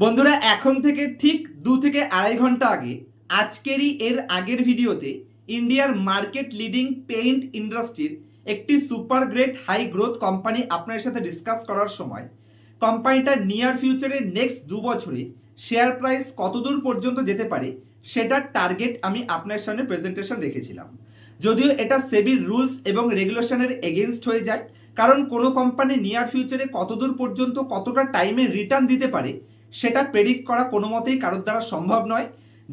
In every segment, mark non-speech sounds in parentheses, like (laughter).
বন্ধুরা, এখন থেকে ঠিক দু থেকে আড়াই ঘণ্টা আগে, আজকেরই এর আগের ভিডিওতে ইন্ডিয়ার মার্কেট লিডিং পেইন্ট ইন্ডাস্ট্রির একটি super great high growth company আপনার সাথে ডিসকাস করার সময়, কোম্পানিটার নিয়ার ফিউচারের নেক্সট দু বছরে শেয়ার প্রাইস কতদূর পর্যন্ত যেতে পারে, সেটার টার্গেট আমি আপনার সামনে প্রেজেন্টেশন রেখেছিলাম। যদিও এটা সেবির রুলস এবং রেগুলেশনের এগেনস্ট হয়ে যায়, কারণ কোনো কোম্পানি নিয়ার ফিউচারে কতদূর পর্যন্ত কতটা টাইমে রিটার্ন দিতে পারে সেটা প্রেডিক্ট করা কোনো মতেই কারোর দ্বারা সম্ভব নয়।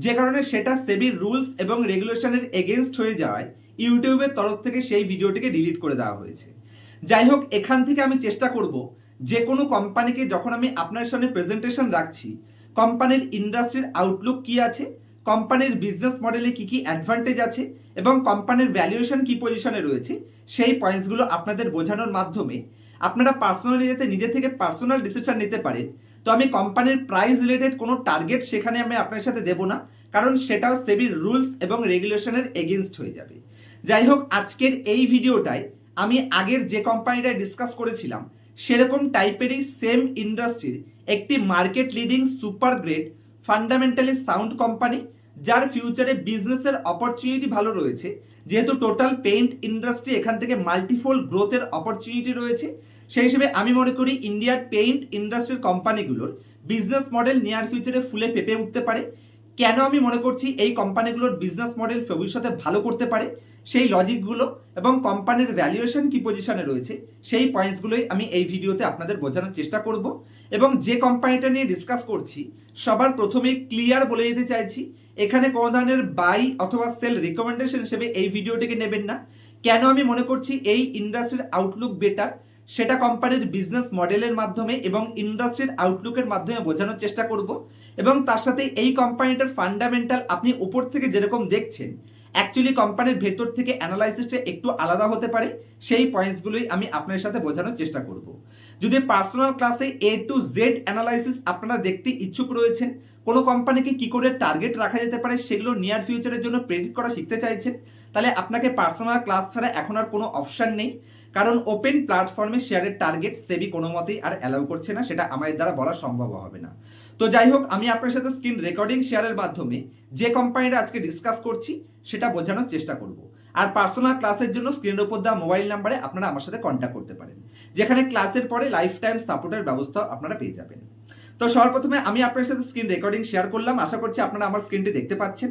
যে কারণে সেটা সেবির রুলস এবং রেগুলেশনের এগেনস্ট হয়ে যাওয়ায় ইউটিউবের তরফ থেকে সেই ভিডিওটিকে ডিলিট করে দেওয়া হয়েছে। যাই হোক, এখান থেকে আমি চেষ্টা করব যে কোনো কোম্পানিকে যখন আমি আপনার সামনে প্রেজেন্টেশন রাখছি কোম্পানির ইন্ডাস্ট্রির আউটলুক কি আছে কোম্পানির বিজনেস মডেলে কি কি অ্যাডভান্টেজ আছে এবং কোম্পানির ভ্যালুয়েশন কি পজিশনে রয়েছে, সেই পয়েন্টসগুলো আপনাদের বোঝানোর মাধ্যমে আপনারা পার্সোনালি যাতে নিজে থেকে পার্সোনাল ডিসিশন নিতে পারেন। তো আমি কোম্পানির প্রাইস রিলেটেড কোনো টার্গেট সেখানে আমি আপনার সাথে দেবো না, কারণ সেটাও সেবির রুলস এবং রেগুলেশনের এগেনস্ট হয়ে যাবে। যাই হোক, আজকের এই ভিডিওটায় আমি আগের যে কোম্পানিটা ডিসকাস করেছিলাম, সেরকম টাইপেরই সেম ইন্ডাস্ট্রির একটি market leading super grade fundamentally sound company যার ফিউচারে বিজনেসের অপরচুনিটি ভালো রয়েছে যেহেতু টোটাল পেইন্ট ইন্ডাস্ট্রি এখান থেকে মাল্টিফোল গ্রোথের অপরচুনিটি রয়েছে, সেই হিসেবে আমি মনে করি ইন্ডিয়ার পেইন্ট ইন্ডাস্ট্রির কোম্পানিগুলোর বিজনেস মডেল নিয়ার ফিউচারে ফুলে পেপে উঠতে পারে। কেন আমি মনে করছি এই কোম্পানিগুলোর বিজনেস মডেল ভবিষ্যতে ভালো করতে পারে? সেই লজিকগুলো এবং কোম্পানির ভ্যালুয়েশন কি পজিশনে রয়েছে, সেই পয়েন্টসগুলোই আমি এই ভিডিওতে আপনাদের বোঝানোর চেষ্টা করব। এবং যে কোম্পানিটা নিয়ে ডিসকাস করছি, সবার প্রথমে ক্লিয়ার বলে দিতে চাইছি এখানে কোনো ধরনের বাই অথবা সেল রিকমেন্ডেশন হিসেবে এই ভিডিওটিকে নেবেন না। কেন আমি মনে করছি এই ইন্ডাস্ট্রির আউটলুক বেটার সেটা কোম্পানির বিজনেস মডেলের মাধ্যমে এবং ইন্ডাস্ট্রির আউটলুকের মাধ্যমে বোঝানোর চেষ্টা করব এবং তার সাথে এই কোম্পানিটার ফান্ডামেন্টাল আপনি উপর থেকে যেরকম দেখছেন অ্যাকচুয়ালি কোম্পানির ভেতর থেকে অ্যানালাইসিসটা একটু আলাদা হতে পারে। সেই পয়েন্টসগুলোই আমি আপনার সাথে বোঝানোর চেষ্টা করব। যদি পার্সোনাল ক্লাসে এ টু জেড অ্যানালাইসিস আপনারা দেখতে ইচ্ছুক রয়েছেন কোনো কোম্পানিকে কি করে টার্গেট রাখা যেতে পারে সেগুলো নিয়ার ফিউচারের জন্য প্রেডিক্ট করা শিখতে চাইছেন তাহলে আপনাকে পার্সোনাল ক্লাস ছাড়া এখন আর কোনো অপশন নেই। কারণ ওপেন প্ল্যাটফর্মে শেয়ারের টার্গেট সেবি কোনো মতেই আর অ্যালাউ করছে না, সেটা আমাদের দ্বারা বলা সম্ভব হবে না। তো যাই হোক, আমি আপনার সাথে স্ক্রিন রেকর্ডিং শেয়ারের মাধ্যমে যে কোম্পানিটা আজকে ডিসকাস করছি, সেটা বোঝানোর চেষ্টা করব। আর পার্সোনাল ক্লাসের জন্য স্ক্রিনের উপর দেওয়া মোবাইল নাম্বারে আপনারা আমার সাথে কন্ট্যাক্ট করতে পারেন। যেখানে ক্লাসের পরে লাইফ টাইম সাপোর্টের ব্যবস্থা আপনারা পেয়ে যাবেন। তো সর্বপ্রথমে আমি আপনার সাথে স্ক্রিন রেকর্ডিং শেয়ার করলাম। আশা করছি আপনারা আমার স্ক্রিনটি দেখতে পাচ্ছেন।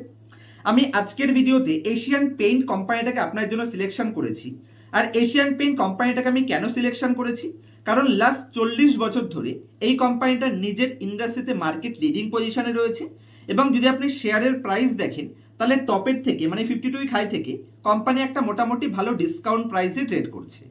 আমি আজকের ভিডিওতে এশিয়ান পেইন্ট কোম্পানিটাকে আপনার জন্য সিলেকশন করেছি। আর এশিয়ান পেইন্ট কোম্পানিটাকে আমি কেন সিলেকশন করেছি? কারণ লাস্ট চল্লিশ বছর ধরে এই কোম্পানিটা নিজের ইন্ডাস্ট্রিতে মার্কেট লিডিং পজিশনে রয়েছে। এবং যদি আপনি শেয়ারের প্রাইস দেখেন, তাহলে টপের থেকে মানে ফিফটি টু হাই থেকে কোম্পানি একটা মোটামুটি ভালো ডিসকাউন্ট প্রাইসে ট্রেড করছে।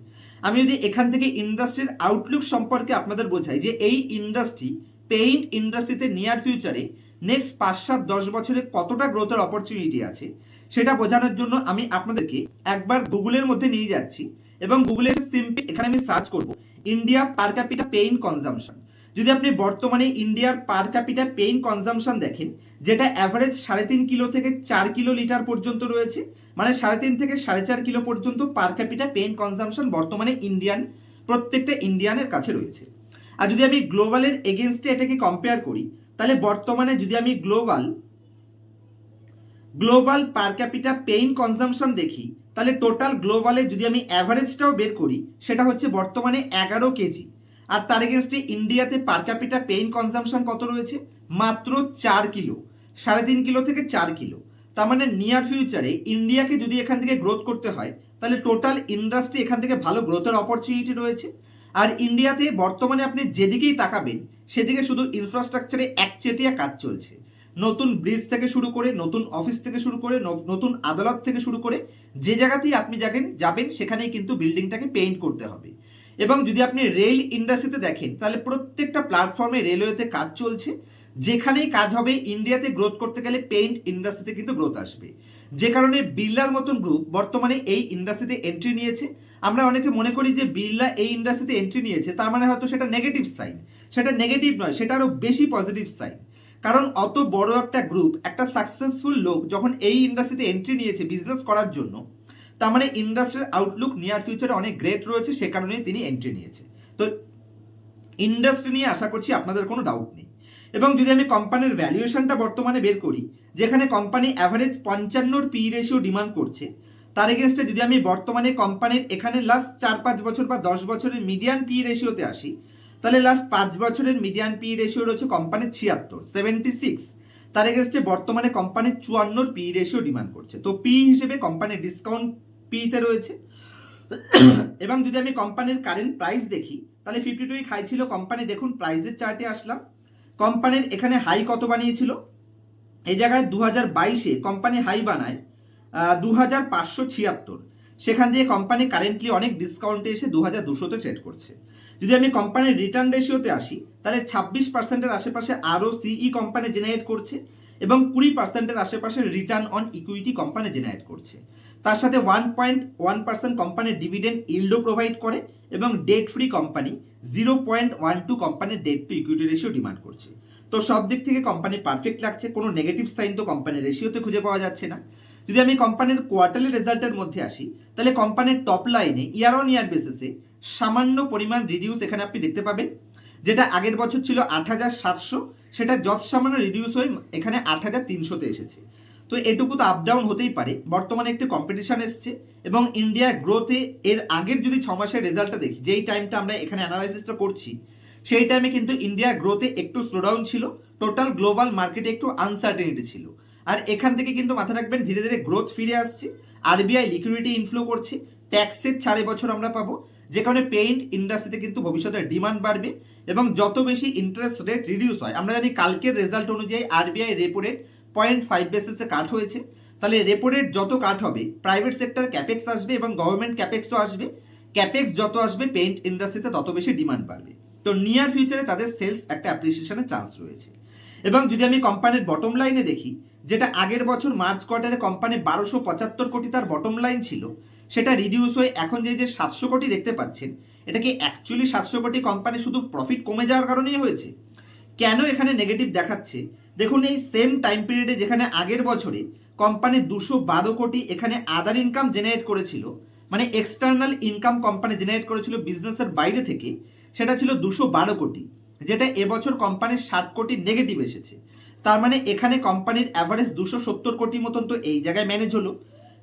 আমি যদি এখান থেকে ইন্ডাস্ট্রির আউটলুক সম্পর্কে আপনাদের বোঝাই যে এই ইন্ডাস্ট্রি পেইন্ট ইন্ডাস্ট্রিতে নিয়ার ফিউচারে নেক্সট পাঁচ, সাত, দশ বছরে কতটা গ্রোথের অপরচুনিটি আছে, সেটা বোঝানোর জন্য আমি আপনাদেরকে একবার গুগলের মধ্যে নিয়ে যাচ্ছি এবং গুগলের সিম্পলি এখানে আমি সার্চ করব India per capita paint consumption যদি আপনি বর্তমানে ইন্ডিয়ার পার ক্যাপিটা পেইন কনজামশন দেখেন, যেটা অ্যাভারেজ সাড়ে তিন কিলো থেকে চার কিলো লিটার পর্যন্ত রয়েছে মানে সাড়ে তিন থেকে সাড়ে চার কিলো পর্যন্ত পার ক্যাপিটা পেইন কনজামশন বর্তমানে ইন্ডিয়ান প্রত্যেকটা ইন্ডিয়ানের কাছে রয়েছে। আর যদি আমি গ্লোবালের এগেনস্টে এটাকে কম্পেয়ার করি, তাহলে বর্তমানে যদি আমি global global per capita paint consumption দেখি, তাহলে টোটাল গ্লোবালে যদি আমি অ্যাভারেজটাও বের করি, সেটা হচ্ছে বর্তমানে এগারো কেজি। আর তার এগেনস্টে ইন্ডিয়াতে পার ক্যাপিটা পেইন কনজামশন কত রয়েছে? মাত্র চার কিলো। সাড়ে তিন কিলো থেকে চার কিলো। তার মানে নিয়ার ফিউচারে ইন্ডিয়াকে যদি এখান থেকে গ্রোথ করতে হয়, তাহলে টোটাল ইন্ডাস্ট্রি এখান থেকে ভালো গ্রোথের অপরচুনিটি রয়েছে। আর ইন্ডিয়াতে বর্তমানে আপনি যেদিকেই তাকাবেন, সেদিকে শুধু ইনফ্রাস্ট্রাকচারে একচেটিয়া কাজ চলছে। নতুন ব্রিজ থেকে শুরু করে, নতুন অফিস থেকে শুরু করে নতুন আদালত থেকে শুরু করে, যে জায়গাতেই আপনি যাবেন যাবেন, সেখানেই কিন্তু বিল্ডিংটাকে পেইন্ট করতে হবে। এবং যদি আপনি রেল ইন্ডাস্ট্রিতে দেখেন, তাহলে প্রত্যেকটা প্ল্যাটফর্মে রেলওয়েতে কাজ চলছে। যেখানেই কাজ হবে ইন্ডিয়াতে গ্রোথ করতে গেলে পেইন্ট ইন্ডাস্ট্রিতে কিন্তু গ্রোথ আসবে। যে কারণে বিড়লার মতন গ্রুপ বর্তমানে এই ইন্ডাস্ট্রিতে এন্ট্রি নিয়েছে। আমরা অনেকে মনে করি যে বিড়লা এই ইন্ডাস্ট্রিতে এন্ট্রি নিয়েছে, তার মানে হয়তো সেটা নেগেটিভ সাইন সেটা নেগেটিভ নয়, সেটা আরও বেশি পজিটিভ সাইন কারণ অত বড় একটা গ্রুপ একটা সাকসেসফুল লোক যখন এই ইন্ডাস্ট্রিতে এন্ট্রি নিয়েছে বিজনেস করার জন্য, তার মানে ইন্ডাস্ট্রির আউটলুক নিয়ার ফিউচারে অনেক গ্রেট রয়েছে, সে কারণেই তিনি এন্ট্রি নিয়েছে। তো ইন্ডাস্ট্রি নিয়ে আশা করছি আপনাদের কোনো ডাউট নেই। এবং যদি আমি কোম্পানির ভ্যালুয়েশনটা বর্তমানে বের করি, যেখানে কোম্পানি অ্যাভারেজ পঞ্চান্নর পি রেশিও ডিমান্ড করছে তার এগেনস্টে যদি আমি বর্তমানে কোম্পানির এখানে লাস্ট চার পাঁচ বছর বা দশ বছরের মিডিয়ান পি রেশিওতে আসি, তাহলে লাস্ট পাঁচ বছরের মিডিয়ান পি রেশিও রয়েছে কোম্পানির ছিয়াত্তর সেভেন্টি সিক্স তার এগেনস্টে বর্তমানে কোম্পানির চুয়ান্নর পি রেশিও ডিমান্ড করছে। তো পি হিসেবে কোম্পানির ডিসকাউন্ট পিতে রয়েছে। (coughs) এবং যদি আমি কোম্পানির কারেন্ট প্রাইস দেখি, তাহলে ফিফটি টুই খাই ছিল কোম্পানি দেখুন প্রাইসের চার্টে আসলাম। কোম্পানির এখানে হাই কত বানিয়েছিল? এই জায়গায় দু হাজার বাইশে কোম্পানি হাই বানায় দু হাজার পাঁচশো ছিয়াত্তর। সেখান দিয়ে কোম্পানি কারেন্টলি অনেক ডিসকাউন্টে এসে দু হাজার দুশোতে ট্রেড করছে। যদি আমি কোম্পানির রিটার্ন রেশিওতে আসি, তাহলে ছাব্বিশ পার্সেন্টের আশেপাশে আরও সিই কোম্পানি জেনারেট করছে এবং কুড়ি পার্সেন্টের আশেপাশে return on equity company generate করছে। তার সাথে ওয়ান পয়েন্ট ওয়ান পার্সেন্ট কোম্পানির ডিভিডেন্ড ইল্ডও প্রোভাইড করে এবং debt free company zero point one two কোম্পানির debt to equity ratio demand করছে। তো সব দিক থেকে কোম্পানি পারফেক্ট লাগছে, কোনো নেগেটিভ সাইন তো কোম্পানির রেশিওতে খুঁজে পাওয়া যাচ্ছে না। যদি আমি কোম্পানির কোয়ার্টারলি রেজাল্টের মধ্যে আসি, তাহলে কোম্পানির টপ লাইনে ইয়ার অন ইয়ার বেসিসে সামান্য পরিমাণ রিডিউস এখানে আপনি দেখতে পাবেন। যেটা আগের বছর ছিল আট হাজার সাতশো, সেটা যত সামান্য রিডিউস হয়ে, এখানে আট হাজার তিনশোতে এসেছে। তো এটুকু তো আপ ডাউন হতেই পারে। বর্তমানে একটি কম্পিটিশন এসছে এবং ইন্ডিয়া গ্রোথে এর আগের যদি ছ মাসের রেজাল্টটা দেখি, যেই টাইমটা আমরা এখানে অ্যানালাইসিসটা করছি, সেই টাইমে কিন্তু ইন্ডিয়া গ্রোথে একটু স্লোডাউন ছিল। টোটাল গ্লোবাল মার্কেটে একটু আনসার্টেনিটি ছিল। আর এখান থেকে কিন্তু মাথা রাখবেন, ধীরে ধীরে গ্রোথ ফিরে আসছে। আরবিআই লিকুইডিটি ইনফ্লো করছে। ট্যাক্সের ছাড়ে বছর আমরা পাবো। যে কারণে পেইন্ট ইন্ডাস্ট্রিতে কিন্তু ভবিষ্যতে ডিমান্ড বাড়বে এবং যত বেশি ইন্টারেস্ট রেট রিডিউস হয়, আমরা জানি কালকের রেজাল্ট অনুযায়ী RBI repo rate point five বেসিসে কাট হয়েছে। তাহলে রেপো রেট যত কাট হবে প্রাইভেট সেক্টর ক্যাপেক্স আসবে এবং গভর্নমেন্ট ক্যাপেক্সও আসবে। ক্যাপেক্স যত আসবে পেইন্ট ইন্ডাস্ট্রিতে তত বেশি ডিমান্ড বাড়বে। তো নিয়ার ফিউচারে তাদের সেলস একটা অ্যাপ্রিসিয়েশনের চান্স রয়েছে। এবং যদি আমি কোম্পানির বটম লাইনে দেখি, যেটা আগের বছর মার্চ কোয়ার্টারে কোম্পানি বারোশো পঁচাত্তর কোটি তার বটম লাইন ছিল, সেটা রিডিউস হয়ে এখন যে যে সাতশো কোটি দেখতে পাচ্ছেন, এটা কি অ্যাকচুয়ালি সাতশো কোটি কোম্পানি শুধু প্রফিট কমে যাওয়ার কারণেই হয়েছে? কেন এখানে নেগেটিভ দেখাচ্ছে? দেখুন এই সেম টাইম পিরিয়ডে যেখানে আগের বছরে কোম্পানি দুশো বারো কোটি এখানে আদার ইনকাম জেনারেট করেছিল মানে এক্সটার্নাল ইনকাম কোম্পানি জেনারেট করেছিল বিজনেসের বাইরে থেকে, সেটা ছিল দুশো বারো কোটি। যেটা এবছর কোম্পানির ষাট কোটি নেগেটিভ এসেছে। তার মানে এখানে কোম্পানির অ্যাভারেজ দুশো সত্তর কোটি মতন তো এই জায়গায় ম্যানেজ হলো।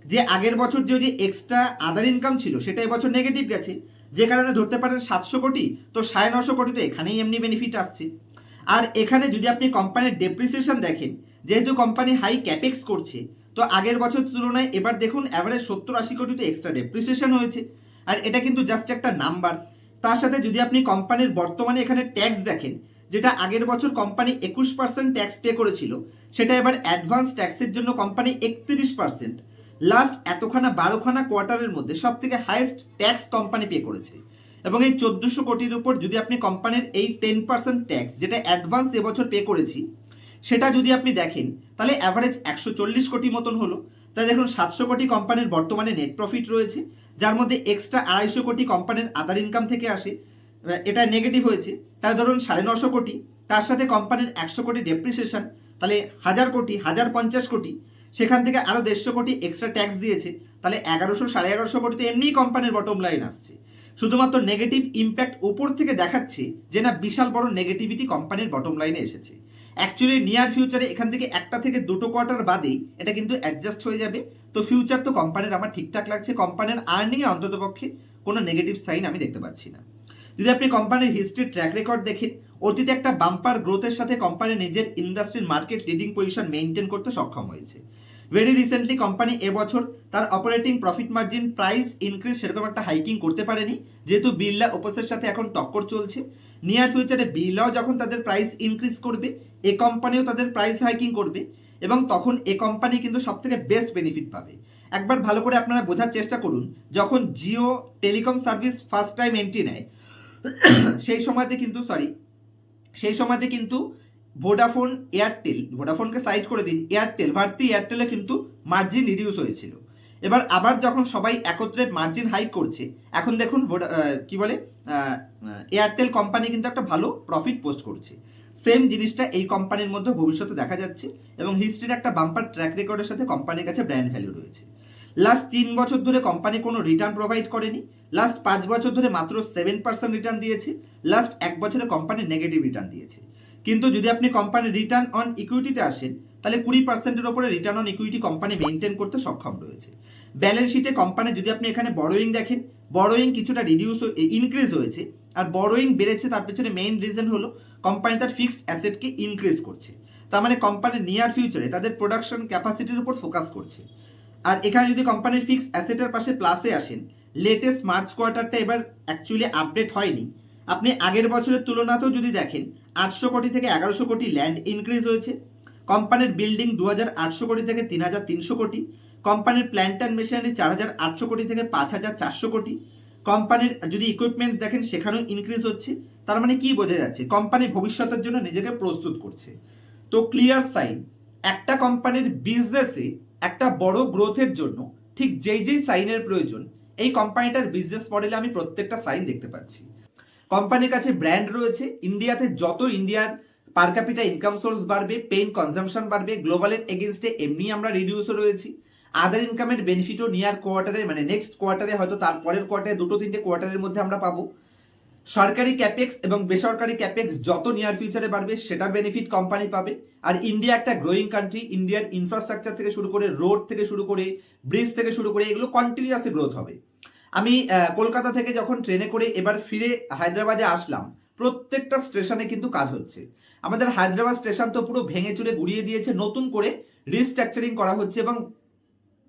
যে আগের বছর যে যে এক্সট্রা আদার ইনকাম ছিল, সেটা এবছর নেগেটিভ গেছে। যে কারণে ধরতে পারেন সাতশো কোটি, তো সাড়ে নশো কোটি তো এখানেই এমনি বেনিফিট আসছে। আর এখানে যদি আপনি কোম্পানির ডেপ্রিসিয়েশন দেখেন, যেহেতু কোম্পানি হাই ক্যাপেক্স করছে, তো আগের বছর তুলনায় এবার দেখুন অ্যাভারেজ সত্তর আশি কোটি তো এক্সট্রা ডেপ্রিসিয়েশন হয়েছে। আর এটা কিন্তু জাস্ট একটা নাম্বার তার সাথে যদি আপনি কোম্পানির বর্তমানে এখানে ট্যাক্স দেখেন, যেটা আগের বছর কোম্পানি একুশ পার্সেন্ট ট্যাক্স পে করেছিল, সেটা এবার অ্যাডভান্স ট্যাক্সের জন্য কোম্পানি একত্রিশ পার্সেন্ট লাস্ট এতখানা, বারোখানা কোয়ার্টারের মধ্যে সব থেকে হাইয়েস্ট ট্যাক্স কোম্পানি পে করেছে। এবং এই চোদ্দোশো কোটির উপর যদি আপনি কোম্পানির এই টেন পার্সেন্ট ট্যাক্স যেটা অ্যাডভান্স এবছর পে করেছি, সেটা যদি আপনি দেখেন, তাহলে অ্যাভারেজ একশো চল্লিশ কোটি মতন হলো। তাই দেখুন, সাতশো কোটি কোম্পানির বর্তমানে নেট প্রফিট রয়েছে। যার মধ্যে এক্সট্রা আড়াইশো কোটি কোম্পানির আদার ইনকাম থেকে আসে এটা নেগেটিভ হয়েছে। তাহলে ধরুন সাড়ে নশো কোটি, তার সাথে কোম্পানির একশো কোটি ডেপ্রিসিয়েশন তাহলে হাজার কোটি, হাজার পঞ্চাশ কোটি, সেখান থেকে আরও দেড়শো কোটি এক্সট্রা ট্যাক্স দিয়েছে, তাহলে এগারোশো, সাড়ে এগারোশো কোটিতে এমনিই কোম্পানির বটম লাইন আসছে। শুধুমাত্র নেগেটিভ ইম্প্যাক্ট উপর থেকে দেখাচ্ছে যে না বিশাল বড় নেগেটিভিটি কোম্পানির বটম লাইনে এসেছে। অ্যাকচুয়ালি নিয়ার ফিউচারে এখান থেকে একটা থেকে দুটো কোয়ার্টার বাদেই এটা কিন্তু অ্যাডজাস্ট হয়ে যাবে। তো ফিউচার তো কোম্পানির আমার ঠিকঠাক লাগছে কোম্পানির আর্নিংয়ে অন্ততপক্ষে কোনো নেগেটিভ সাইন আমি দেখতে পাচ্ছি না। যদি আপনি কোম্পানির হিস্ট্রি ট্র্যাক রেকর্ড দেখেন, অতীতে একটা বাম্পার গ্রোথের সাথে কোম্পানি নিজের ইন্ডাস্ট্রির মার্কেট লিডিং পজিশন মেনটেন করতে সক্ষম হয়েছে। ভেরি রিসেন্টলি কোম্পানি এবছর তার operating profit margin price increase সেরকম একটা হাইকিং করতে পারেনি, যেহেতু বিড়লা ওপোসের সাথে এখন টক্কর চলছে। নিয়ার ফিউচারে বিড়লাও যখন তাদের প্রাইস ইনক্রিজ করবে এ কোম্পানিও তাদের প্রাইস হাইকিং করবে এবং তখন এ কোম্পানি কিন্তু সব থেকে বেস্ট বেনিফিট পাবে। একবার ভালো করে আপনারা বোঝার চেষ্টা করুন, যখন Jio telecom service first time entry নেয়, সেই সময়তে কিন্তু সরি সেই সময়তে কিন্তু ভোডাফোন এয়ারটেল ভোডাফোনকে সাইড করে দিন এয়ারটেল ভারতী এয়ারটেলে কিন্তু মার্জিন রিডিউস হয়েছিল। এবার আবার যখন সবাই একত্রে মার্জিন হাইক করছে, এখন দেখুন কি বলে? এয়ারটেল কোম্পানি কিন্তু একটা ভালো প্রফিট পোস্ট করছে। সেম জিনিসটা এই কোম্পানির মধ্যে ভবিষ্যতে দেখা যাচ্ছে এবং হিস্ট্রির একটা বাম্পার ট্র্যাক রেকর্ডের সাথে কোম্পানির কাছে ব্র্যান্ড ভ্যালু রয়েছে। লাস্ট তিন বছর ধরে কোম্পানি কোনো রিটার্ন প্রোভাইড করেনি। লাস্ট পাঁচ বছর ধরে মাত্র সেভেন পার্সেন্ট রিটার্ন দিয়েছে। লাস্ট এক বছরে কোম্পানি নেগেটিভ রিটার্ন দিয়েছে। কিন্তু যদি আপনি কোম্পানির রিটার্ন অন ইকুইটিতে আসেন তাহলে কুড়ি পার্সেন্টের ওপরে return on equity company maintain করতে সক্ষম রয়েছে। ব্যালেন্স শিটে কোম্পানি যদি আপনি এখানে বড়োয়িং দেখেন বড়োয়িং কিছুটা রিডিউস ইনক্রিজ হয়েছে। আর বড়োয়িং বেড়েছে, তার পেছনে মেইন রিজন হলো কোম্পানি তার ফিক্সড অ্যাসেটকে ইনক্রিজ করছে। তার মানে কোম্পানি নিয়ার ফিউচারে তাদের প্রোডাকশন ক্যাপাসিটির উপর ফোকাস করছে। আর এখানে যদি কোম্পানির ফিক্সড অ্যাসেটের পাশে প্লাসে আসেন লেটেস্ট মার্চ কোয়ার্টারটা এবার অ্যাকচুয়ালি আপডেট হয়নি। আপনি আগের বছরের তুলনাতেও যদি দেখেন, আটশো কোটি থেকে এগারোশো কোটি ল্যান্ড ইনক্রিজ হয়েছে। কোম্পানির বিল্ডিং দু হাজার আটশো কোটি থেকে তিন হাজার তিনশো কোটি, কোম্পানির প্ল্যান্ট অ্যান্ড মেশিনারি চার হাজার আটশো কোটি থেকে পাঁচ হাজার চারশো কোটি। কোম্পানির, যদি ইকুইপমেন্ট দেখেন, সেখানেও ইনক্রিজ হচ্ছে। তার মানে কি বোঝা যাচ্ছে? কোম্পানি ভবিষ্যতের জন্য নিজেকে প্রস্তুত করছে। তো ক্লিয়ার সাইন একটা কোম্পানির বিজনেসে একটা বড় গ্রোথের জন্য, ঠিক যেই যেই সাইনের প্রয়োজন, এই কোম্পানিটার বিজনেস মডেলে আমি প্রত্যেকটা সাইন দেখতে পাচ্ছি। কোম্পানির কাছে ব্র্যান্ড রয়েছে। ইন্ডিয়াতে যত ইন্ডিয়ার পার ক্যাপিটা ইনকাম সোর্স বাড়বে পেইন কনজামশন বাড়বে গ্লোবালের এগেনস্টে এমনি আমরা রিডিউসও রয়েছি। আদার ইনকামের বেনিফিটও নিয়ার কোয়ার্টারে মানে নেক্সট কোয়ার্টারে হয়তো তার পরের কোয়ার্টারে দুটো তিনটে কোয়ার্টারের মধ্যে আমরা পাবো। সরকারি ক্যাপেক্স এবং বেসরকারি ক্যাপেক্স যত নিয়ার ফিউচারে বাড়বে সেটা বেনিফিট কোম্পানি পাবে। আর ইন্ডিয়া একটা গ্রোয়িং কান্ট্রি ইন্ডিয়ার ইনফ্রাস্ট্রাকচার থেকে শুরু করে রোড থেকে শুরু করে ব্রিজ থেকে শুরু করে এগুলো কন্টিনিউয়াসলি গ্রোথ হবে। আমি কলকাতা থেকে যখন ট্রেনে করে এবার ফিরে হায়দ্রাবাদে আসলাম প্রত্যেকটা স্টেশনে কিন্তু কাজ হচ্ছে। আমাদের হায়দ্রাবাদ স্টেশন তো পুরো ভেঙে চুরে গুড়িয়ে দিয়েছে, নতুন করে রিস্ট্রাকচারিং করা হচ্ছে এবং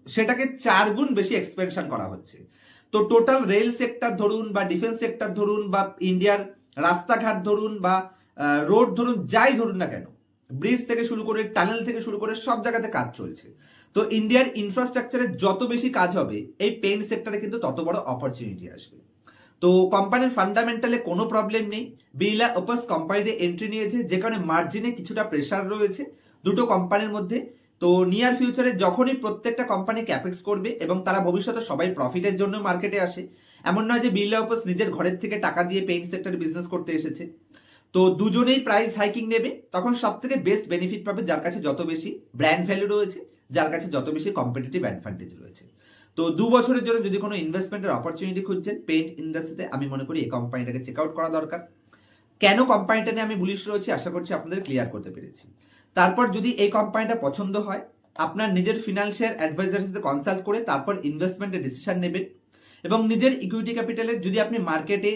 সেটাকে চার গুণ বেশি এক্সপেনশন করা হচ্ছে। তো টোটাল রেল সেক্টর ধরুন বা ডিফেন্স সেক্টর ধরুন বা ইন্ডিয়ার রাস্তাঘাট ধরুন বা রোড ধরুন, যাই ধরুন না কেন ব্রিজ থেকে শুরু করে টানেল থেকে শুরু করে সব জায়গাতে কাজ চলছে। তো ইন্ডিয়ার ইনফ্রাস্ট্রাকচারে যত বেশি কাজ হবে, এই পেইন্ট সেক্টরে কিন্তু তত বড় অপরচুনিটি আসবে। তো কোম্পানির ফান্ডামেন্টালে কোনো প্রবলেম নেই। বিড়লা ওপাস কোম্পানিতে এন্ট্রি নিয়েছে, যে কারণে মার্জিনে কিছুটা প্রেশার রয়েছে দুটো কোম্পানির মধ্যে। তো নিয়ার ফিউচারে যখনই প্রত্যেকটা কোম্পানি ক্যাপেক্স করবে এবং তারা ভবিষ্যতে সবাই প্রফিটের জন্য মার্কেটে আসে, এমন নয় যে বিড়লা ওপাস নিজের ঘরের থেকে টাকা দিয়ে পেইন্ট সেক্টরে বিজনেস করতে এসেছে। তো দুজনেই প্রাইস হাইকিং নেবে, তখন সব থেকে বেস্ট বেনিফিট পাবে, যার কাছে যত বেশি ব্র্যান্ড ভ্যালু রয়েছে, যার কাছে যত বেশি কম্পিটিটিভ অ্যাডভান্টেজ রয়েছে। তো দু বছরের জন্য যদি কোনো ইনভেস্টমেন্টের অপরচুনিটি খুঁজছেন পেইন্ট ইন্ডাস্ট্রিতে আমি মনে করি এই কোম্পানিটাকে চেক আউট করা দরকার। কেন কোম্পানিটা নিয়ে আমি বুলিশ রয়েছি, আশা করছি আপনাদের ক্লিয়ার করতে পেরেছি। তারপর যদি এই কোম্পানিটা পছন্দ হয়, আপনার নিজের ফিনান্সিয়াল অ্যাডভাইজারের সাথে কনসাল্ট করে তারপর ইনভেস্টমেন্টের ডিসিশন নেবেন এবং নিজের ইকুইটি ক্যাপিটালের যদি আপনি মার্কেটে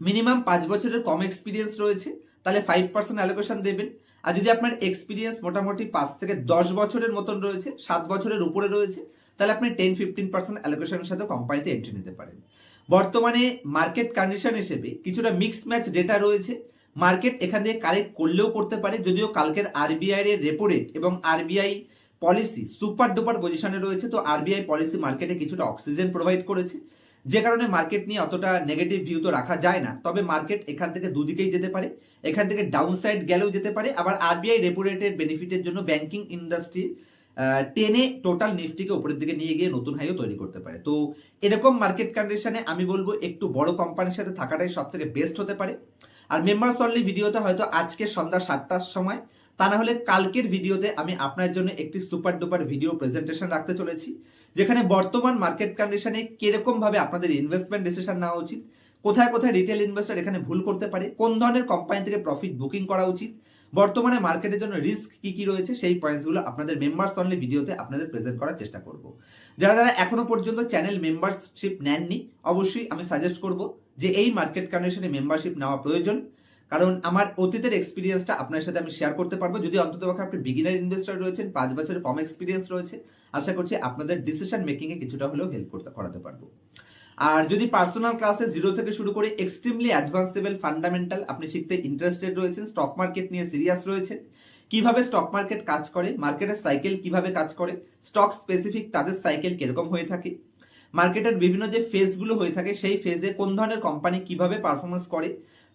মিনিমাম পাঁচ বছরের কম এক্সপিরিয়েন্স রয়েছে, তাহলে ফাইভ পার্সেন্ট অ্যালোকেশন দেবেন। আর যদি আপনার এক্সপিরিয়েন্স মোটামুটি পাঁচ থেকে দশ বছরের মতন রয়েছে, সাত বছরের উপরে রয়েছে তাহলে আপনি টেন ফিফটিন পার্সেন্ট অ্যালোকেশনের সাথে কোম্পানিতে এন্ট্রি নিতে পারেন। বর্তমানে মার্কেট কন্ডিশন হিসেবে কিছুটা মিক্স ম্যাচ ডেটা রয়েছে। মার্কেট এখান থেকে কারেক্ট করলেও করতে পারে, যদিও কালকের আরবিআই এর রেপো রেট এবং আরবিআই পলিসি সুপার ডুপার পজিশনে রয়েছে, তো আরবিআই পলিসি মার্কেটে কিছুটা অক্সিজেন প্রোভাইড করেছে। যে কারণে মার্কেট নিয়ে অতটা নেগেটিভ ভিউ তো রাখা যায় না, তবে মার্কেট এখান থেকে দুদিকেই যেতে পারে। এখান থেকে ডাউন সাইড গেলেও যেতে পারে, আবার আরবিআই রেপো রেটের বেনিফিটের জন্য ব্যাংকিং ইন্ডাস্ট্রি টেনে টোটাল নিফটিকে উপরের দিকে নিয়ে গিয়ে নতুন হাইও তৈরি করতে পারে। তো এরকম মার্কেট কন্ডিশনে আমি বলব, একটু বড় কোম্পানির সাথে থাকাটাই সব থেকে বেস্ট হতে পারে। আর মেম্বার্স অনলি ভিডিওতে হয়তো আজকে সন্ধ্যা সাতটার সময়, তা না হলে কালকের ভিডিওতে আমি আপনার জন্য একটি সুপার ডুপার ভিডিও প্রেজেন্টেশন রাখতে চলেছি, যেখানে বর্তমান মার্কেট কন্ডিশনে কীরকম ভাবে আপনাদের ইনভেস্টমেন্ট ডিসিশন নেওয়া উচিত, কোথায় কোথায় রিটেল ইনভেস্টর এখানে ভুল করতে পারে, কোন ধরনের কোম্পানি থেকে প্রফিট বুকিং করা উচিত বর্তমানে মার্কেটের জন্য রিস্ক কি কি রয়েছে সেই পয়েন্টসগুলো আপনাদের মেম্বার্স অনলি ভিডিওতে আপনাদের প্রেজেন্ট করার চেষ্টা করব। যারা যারা এখনও পর্যন্ত চ্যানেল মেম্বারশিপ নেননি, অবশ্যই আমি সাজেস্ট করব যে এই মার্কেট কন্ডিশনে মেম্বারশিপ নেওয়া প্রয়োজন। কারণ আমার অতীতের এক্সপিরিয়েন্সটা আপনার সাথে আমি শেয়ার করতে পারব। যদি অন্তত আপনি বিগিনার ইনভেস্টর রয়েছেন, পাঁচ বছরের কম এক্সপিরিয়েন্স রয়েছে, আশা করছি আপনাদের ডিসিশন মেকিংয়ে কিছুটা হলেও হেল্প করতে করাতে পারব। আর যদি পার্সোনাল ক্লাসে জিরো থেকে শুরু করে এক্সট্রিমলি অ্যাডভান্স লেভেল ফান্ডামেন্টাল আপনি শিখতে ইন্টারেস্টেড রয়েছেন স্টক মার্কেট নিয়ে সিরিয়াস রয়েছেন, কীভাবে স্টক মার্কেট কাজ করে মার্কেটের সাইকেল কীভাবে কাজ করে স্টক স্পেসিফিক তাদের সাইকেল কীরকম হয়ে থাকে মার্কেটের বিভিন্ন যে ফেজগুলো হয়ে থাকে, সেই ফেজে কোন ধরনের কোম্পানি কীভাবে পারফরমেন্স করে,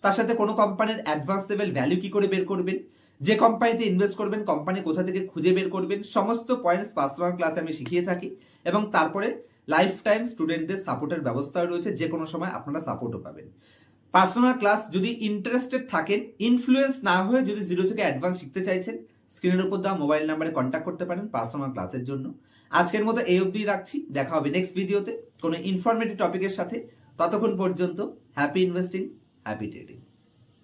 তার সাথে কোনো কোম্পানির অ্যাডভান্স লেভেল ভ্যালু কি করে বের করবেন, যে কোম্পানিতে ইনভেস্ট করবেন কোম্পানি কোথা থেকে খুঁজে বের করবেন, সমস্ত পয়েন্টস পার্সোনাল ক্লাসে আমি শিখিয়ে থাকি এবং তারপরে লাইফ টাইম স্টুডেন্টদের সাপোর্টের ব্যবস্থাও রয়েছে যে কোনো সময় আপনারা সাপোর্টও পাবেন। পার্সোনাল ক্লাস যদি ইন্টারেস্টেড থাকেন ইনফ্লুয়েন্স না হয়ে যদি জিরো থেকে অ্যাডভান্স শিখতে চাইছেন স্ক্রিনের উপর দেওয়া মোবাইল নাম্বারে কন্ট্যাক্ট করতে পারেন পার্সোনাল ক্লাসের জন্য। আজকের মতো এই অবধি রাখছি, দেখা হবে নেক্সট ভিডিওতে কোনো ইনফরমেটিভ টপিকের সাথে। ততক্ষণ পর্যন্ত হ্যাপি ইনভেস্টিং হ্যাপি ট্রেডিং